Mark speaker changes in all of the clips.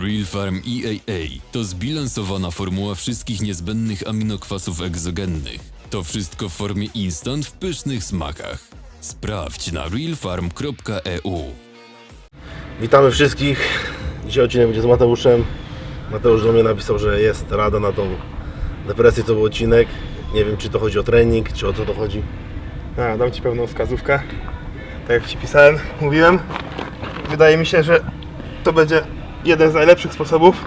Speaker 1: Real Farm EAA to zbilansowana formuła wszystkich niezbędnych aminokwasów egzogennych. To wszystko w formie instant w pysznych smakach. Sprawdź na realfarm.eu.
Speaker 2: Witamy wszystkich. Dzisiaj odcinek będzie z Mateuszem. Mateusz do mnie napisał, że jest rada na tą depresję, co był odcinek. Nie wiem, czy to chodzi o trening, czy o co to chodzi.
Speaker 3: A, dam Ci pewną wskazówkę. Tak jak Ci pisałem, mówiłem. Wydaje mi się, że to będzie jeden z najlepszych sposobów.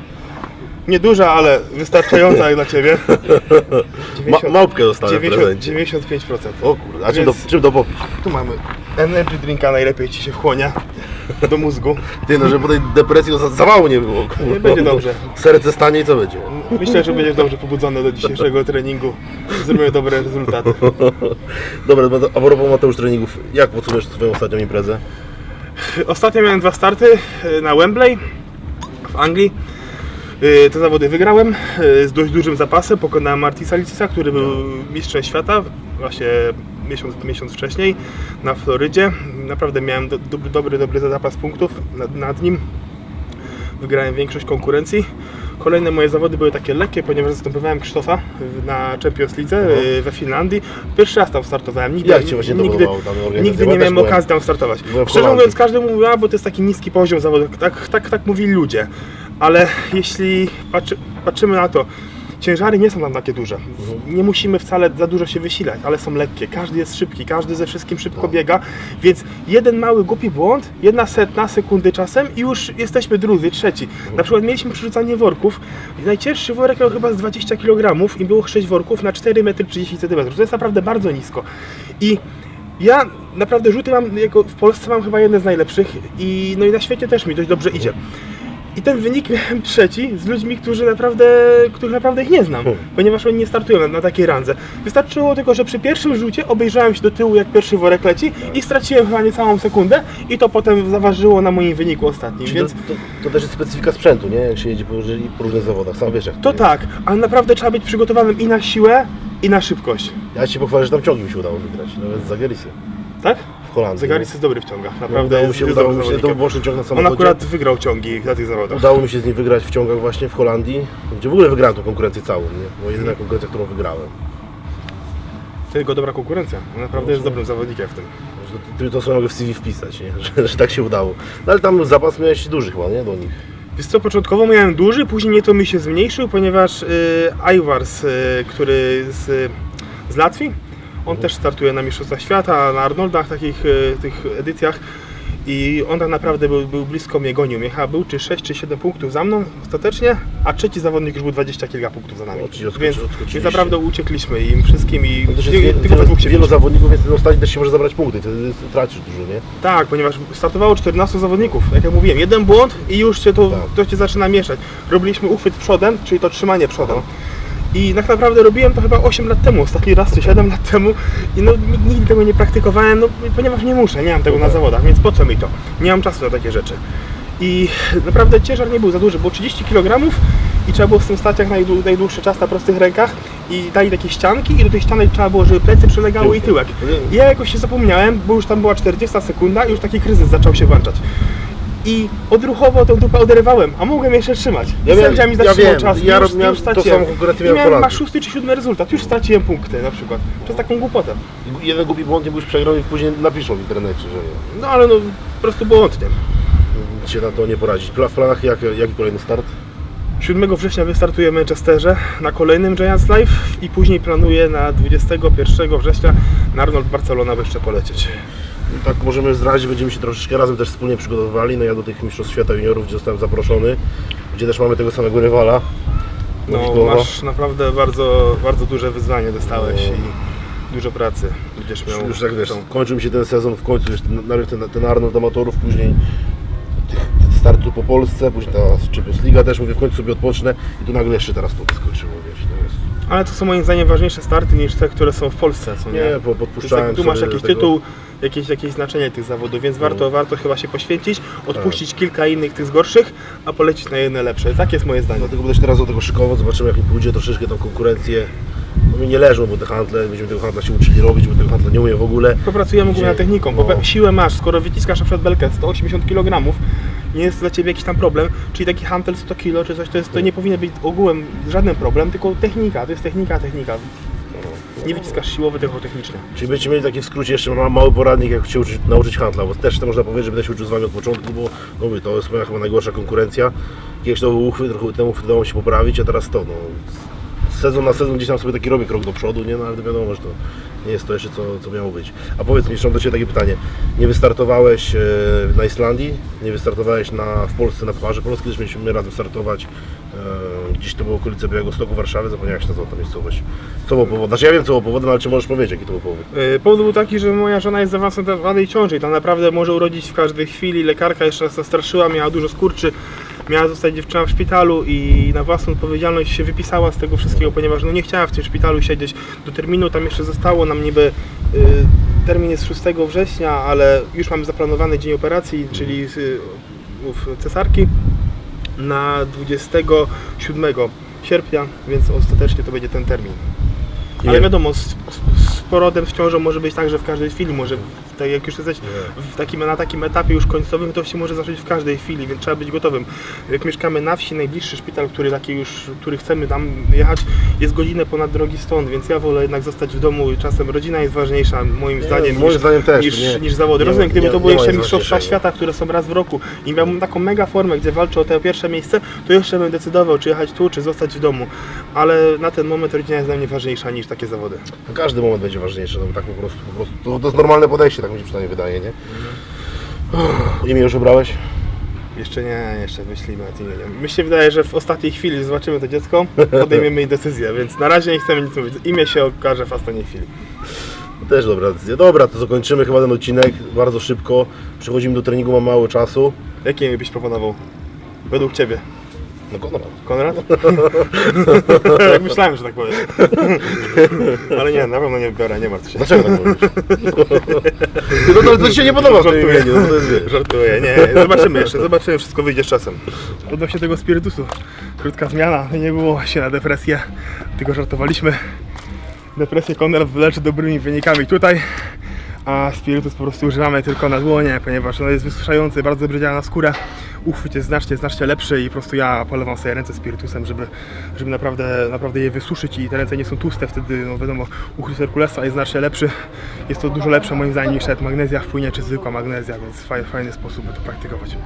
Speaker 3: Nieduża, ale wystarczająca jak dla Ciebie.
Speaker 2: Ma, małpkę dostałem w
Speaker 3: 90,
Speaker 2: prezencie.
Speaker 3: 95%.
Speaker 2: O kurde, a czym do,
Speaker 3: Więc-
Speaker 2: czym popić?
Speaker 3: Tu mamy energy drinka, najlepiej Ci się wchłonia do mózgu.
Speaker 2: Ty, no, żeby po tej depresji za, zawału nie było. kurwa.
Speaker 3: Nie będzie dobrze.
Speaker 2: Serce stanie i co będzie?
Speaker 3: Myślę, że będziesz dobrze pobudzony do dzisiejszego treningu. Zrobimy dobre rezultaty.
Speaker 2: Dobra, a propos Mateusz treningów, jak podsumujesz swoją ostatnią imprezę?
Speaker 3: Ostatnio miałem dwa starty y, na Wembley w Anglii. Y, Te zawody wygrałem y, z dość dużym zapasem. Pokonałem Martisa Licisa, który był mistrzem świata właśnie miesiąc, miesiąc wcześniej na Florydzie. Naprawdę miałem do, dobry, dobry, zapas punktów nad, nad nim. Wygrałem większość konkurencji. Kolejne moje zawody były takie lekkie, ponieważ zastępowałem Krzysztofa na Champions League y, we Finlandii. Pierwszy raz tam startowałem. Nigdy,
Speaker 2: Jak Ci właśnie
Speaker 3: nigdy,
Speaker 2: tam
Speaker 3: nigdy nie miałem okazji tam startować. Szczerze mówiąc, każdy mówi, a bo to jest taki niski poziom zawodu. Tak, tak, tak mówili ludzie. Ale jeśli patrzy, patrzymy na to, ciężary nie są tam takie duże. Nie musimy wcale za dużo się wysilać, ale są lekkie. Każdy jest szybki, każdy ze wszystkim szybko biega, więc jeden mały głupi błąd, jedna setna sekundy czasem i już jesteśmy drudzy, trzeci. Na przykład mieliśmy przerzucanie worków. Najcięższy worek miał chyba z 20 kg i było 6 worków na 4 metry 30 cm. To jest naprawdę bardzo nisko. I ja naprawdę rzuty mam, jako w Polsce mam chyba jedne z najlepszych i no i na świecie też mi dość dobrze idzie. I ten wynik miałem trzeci z ludźmi, którzy naprawdę, których naprawdę ich nie znam, ponieważ oni nie startują na, na takiej randze. Wystarczyło tylko, że przy pierwszym rzucie obejrzałem się do tyłu, jak pierwszy worek leci i straciłem chyba niecałą sekundę i to potem zaważyło na moim wyniku ostatnim,
Speaker 2: Czyli
Speaker 3: więc
Speaker 2: to, to, to też jest specyfika sprzętu, nie? Jak się jedzie po, po różnych zawodach, sam wiesz jak
Speaker 3: to
Speaker 2: jest.
Speaker 3: tak, ale naprawdę trzeba być przygotowanym i na siłę, i na szybkość.
Speaker 2: Ja Ci pochwalę, że tam ciągi mi się udało wygrać, nawet z Zagerisy
Speaker 3: Tak?
Speaker 2: W Holandii.
Speaker 3: Zegaris jest dobry w ciągach,
Speaker 2: No,
Speaker 3: naprawdę
Speaker 2: udało mi się,
Speaker 3: jest
Speaker 2: udało mi się, to boczny ciąg na
Speaker 3: On
Speaker 2: samochodzie.
Speaker 3: akurat wygrał ciągi na tych zawodach.
Speaker 2: Udało mi się z nim wygrać w ciągach właśnie w Holandii, gdzie w ogóle wygrałem tą konkurencję całą, nie? Bo jedyna konkurencja, którą wygrałem.
Speaker 3: To jego dobra konkurencja. On naprawdę jest dobrym zawodnikiem w tym.
Speaker 2: Że to, to sobie mogę w CV wpisać, nie? Że, że tak się udało. No ale tam zapas miałeś duży chyba, nie? Do nich.
Speaker 3: Wiesz co, początkowo miałem duży, później nieco mi się zmniejszył, ponieważ y, Iwars, y, który z, z Latwii, on też startuje na Mistrzostwach Świata, na Arnoldach, takich y, tych edycjach i on tak naprawdę był, był blisko mnie, gonił chyba był czy 6 czy 7 punktów za mną ostatecznie, a trzeci zawodnik już był 20 kilka punktów za nami,
Speaker 2: odskoczy-
Speaker 3: więc,
Speaker 2: odskoczyliście.
Speaker 3: więc naprawdę uciekliśmy im wszystkim i
Speaker 2: No
Speaker 3: tylko
Speaker 2: wie,
Speaker 3: tylko
Speaker 2: wielu,
Speaker 3: się
Speaker 2: wielu
Speaker 3: biliśmy.
Speaker 2: zawodników, więc ten ostatni też się może zabrać punkty, wtedy tracisz dużo, nie?
Speaker 3: Tak, ponieważ startowało 14 zawodników. Jak ja mówiłem, jeden błąd i już cię to,
Speaker 2: Tak.
Speaker 3: to cię zaczyna mieszać. Robiliśmy uchwyt przodem, czyli to trzymanie przodem. I tak naprawdę robiłem to chyba 8 lat temu, ostatni raz czy 7 lat temu i no ni- nigdy tego nie praktykowałem, no, ponieważ nie muszę, nie mam tego na zawodach, więc po co mi to? Nie mam czasu na takie rzeczy. I naprawdę ciężar nie był za duży, było 30 kg i trzeba było z tym stać jak najdłu- najdłuższy czas na prostych rękach i dali takie ścianki i do tej ścianek trzeba było, żeby plecy przylegały i tyłek. I ja jakoś się zapomniałem, bo już tam była 40 sekunda i już taki kryzys zaczął się włączać. I odruchowo tą dupę oderwałem, a mogłem jeszcze trzymać.
Speaker 2: Ja
Speaker 3: I
Speaker 2: wiem,
Speaker 3: sędzia mi
Speaker 2: ja
Speaker 3: zatrzymał
Speaker 2: wiem.
Speaker 3: czas i
Speaker 2: Ja
Speaker 3: już,
Speaker 2: miałem
Speaker 3: już
Speaker 2: to
Speaker 3: straciłem.
Speaker 2: samo
Speaker 3: I
Speaker 2: miałem Holandii.
Speaker 3: szósty czy siódmy rezultat, już straciłem punkty na przykład. Przez taką głupotę.
Speaker 2: I Jeden głupi błąd nie byś przegrał i później napiszą w internecie, że nie.
Speaker 3: No ale no po prostu błądnie.
Speaker 2: Się na to nie poradzić. Pla- W planach jak, jaki kolejny start?
Speaker 3: 7 września wystartuję w Manchesterze na kolejnym Giants Live i później planuję na 21 września na Arnold Barcelona by jeszcze polecieć.
Speaker 2: Tak możemy zdradzić, będziemy się troszeczkę razem też wspólnie przygotowywali. No ja do tych Mistrzostw Świata Juniorów, gdzie zostałem zaproszony, gdzie też mamy tego samego rywala.
Speaker 3: No
Speaker 2: Nowikowa.
Speaker 3: masz naprawdę bardzo, bardzo duże wyzwanie dostałeś i dużo pracy będziesz miał.
Speaker 2: Już tak wiesz, kończył mi się ten sezon, w końcu już ten- najpierw ten, ten Arnold amatorów, później tych startu po Polsce, później ta Champions Liga też, mówię, w końcu sobie odpocznę i tu nagle jeszcze raz to skończyło, wiesz, to jest...
Speaker 3: Ale to są moim zdaniem ważniejsze starty niż te, które są w Polsce, co nie?
Speaker 2: Nie, po-
Speaker 3: jest
Speaker 2: podpuszczałem
Speaker 3: tak, tu masz
Speaker 2: sobie
Speaker 3: jakiś
Speaker 2: tego-
Speaker 3: tytuł, jakieś, jakieś znaczenie tych zawodów, więc warto, warto chyba się poświęcić, odpuścić kilka innych tych z gorszych, a polecić na jedne lepsze. Tak jest moje zdanie.
Speaker 2: Dlatego będę się teraz do tego szykował, zobaczymy jak mi pójdzie, troszeczkę tą konkurencję. No mi nie leżą, bo te handle, będziemy tego handla się uczyli robić, bo tego handla nie umiem w ogóle.
Speaker 3: Popracujemy głównie nad
Speaker 2: Gdzie-
Speaker 3: techniką,
Speaker 2: no.
Speaker 3: bo siłę masz, skoro wyciskasz na przykład belkę 180 kg nie jest dla Ciebie jakiś tam problem, czyli taki hantel 100 kg czy coś, to, jest, to nie powinien być ogółem żaden problem, tylko technika, to jest technika, technika. Nie wyciskasz siłowy, tylko technicznie.
Speaker 2: Czyli będziecie mieli taki w skrócie jeszcze ma- mały poradnik, jak się uczyć, nauczyć handla, bo też to można powiedzieć, że będę się uczył z Wami od początku, bo no mówię, to jest moja chyba najgorsza konkurencja. Kiedyś to był uchwyt, trochę temu udało się poprawić, a teraz to, no. Sezon na sezon gdzieś tam sobie taki robię krok do przodu, nie? No ale wiadomo, że to nie jest to jeszcze co, co miało być. A powiedz mi, jeszcze do Ciebie takie pytanie. Nie wystartowałeś e, na Islandii, nie wystartowałeś na, w Polsce na Pucharze Polski, kiedyś mieliśmy razem startować, e, gdzieś to było okolice Białegostoku, Warszawy, się nazywa ta miejscowość. Co było powodem? Znaczy ja wiem co było powodem, ale czy możesz powiedzieć jaki to był powód?
Speaker 3: Yy, Powód był taki, że moja żona jest zaawansowanej ciąży i tam naprawdę może urodzić w każdej chwili. Lekarka jeszcze zastraszyła, miała dużo skurczy, miała zostać dziewczyna w szpitalu i na własną odpowiedzialność się wypisała z tego wszystkiego, ponieważ no nie chciała w tym szpitalu siedzieć do terminu. Tam jeszcze zostało nam niby yy, termin jest 6 września, ale już mamy zaplanowany dzień operacji, czyli yy, ów, cesarki na 27 sierpnia, więc ostatecznie to będzie ten termin. Ale wiadomo, z, z, porodem, z ciążą może być tak, że w każdej chwili może, tak jak już jesteś w takim, na takim etapie już końcowym, to się może zacząć w każdej chwili, więc trzeba być gotowym. Jak mieszkamy na wsi, najbliższy szpital, który taki już, który chcemy tam jechać, jest godzinę ponad drogi stąd, więc ja wolę jednak zostać w domu i czasem rodzina jest ważniejsza moim
Speaker 2: Nie,
Speaker 3: zdaniem
Speaker 2: moim
Speaker 3: niż,
Speaker 2: zdaniem też,
Speaker 3: niż,
Speaker 2: nie.
Speaker 3: niż zawody.
Speaker 2: Nie
Speaker 3: Rozumiem, gdyby
Speaker 2: nie-
Speaker 3: to
Speaker 2: nie
Speaker 3: były
Speaker 2: ma
Speaker 3: jeszcze
Speaker 2: nic
Speaker 3: mistrzostwa
Speaker 2: ważniejszego.
Speaker 3: świata, które są raz w roku i miałbym taką mega formę, gdzie walczę o to pierwsze miejsce, to jeszcze bym decydował, czy jechać tu, czy zostać w domu. Ale na ten moment rodzina jest dla mnie ważniejsza niż takie zawody.
Speaker 2: Każdy moment będzie ważniejszy, no bo tak po prostu, po prostu to, to jest normalne podejście, tak mi się przynajmniej wydaje, nie? Imię już wybrałeś?
Speaker 3: Jeszcze nie, jeszcze myślimy nad imieniem. Mi się wydaje, że w ostatniej chwili zobaczymy to dziecko, podejmiemy jej decyzję, więc na razie nie chcemy nic mówić. Imię się okaże w ostatniej chwili.
Speaker 2: Też dobra decyzja. Dobra, to zakończymy chyba ten odcinek bardzo szybko. Przechodzimy do treningu, mam mało czasu.
Speaker 3: Jakie imię byś proponował? Według Ciebie.
Speaker 2: No Konrad.
Speaker 3: Konrad? Jak myślałem, że tak powiesz. Ale nie, na pewno nie wybiorę, nie martw się.
Speaker 2: Dlaczego tak mówisz? No to, to ci się nie podoba w tym
Speaker 3: Żartuję.
Speaker 2: imieniu, no to jest wiesz.
Speaker 3: Żartuję, nie, zobaczymy jeszcze, zobaczymy, wszystko wyjdzie z czasem. Odnośnie tego spirytusu, krótka zmiana, nie było się na depresję, tylko żartowaliśmy. Depresję Konrad wyleczy dobrymi wynikami tutaj, a spirytus po prostu używamy tylko na dłonie, ponieważ on jest wysuszający, bardzo dobrze działa na skórę. Uchwyt jest znacznie, znacznie lepszy i po prostu ja polewam sobie ręce spirytusem, żeby, żeby naprawdę, naprawdę je wysuszyć i te ręce nie są tłuste, wtedy no wiadomo, uchwyt Herkulesa jest znacznie lepszy. Jest to dużo lepsze moim zdaniem niż nawet magnezja wpłynie czy zwykła magnezja, więc fajny, fajny sposób by to praktykować.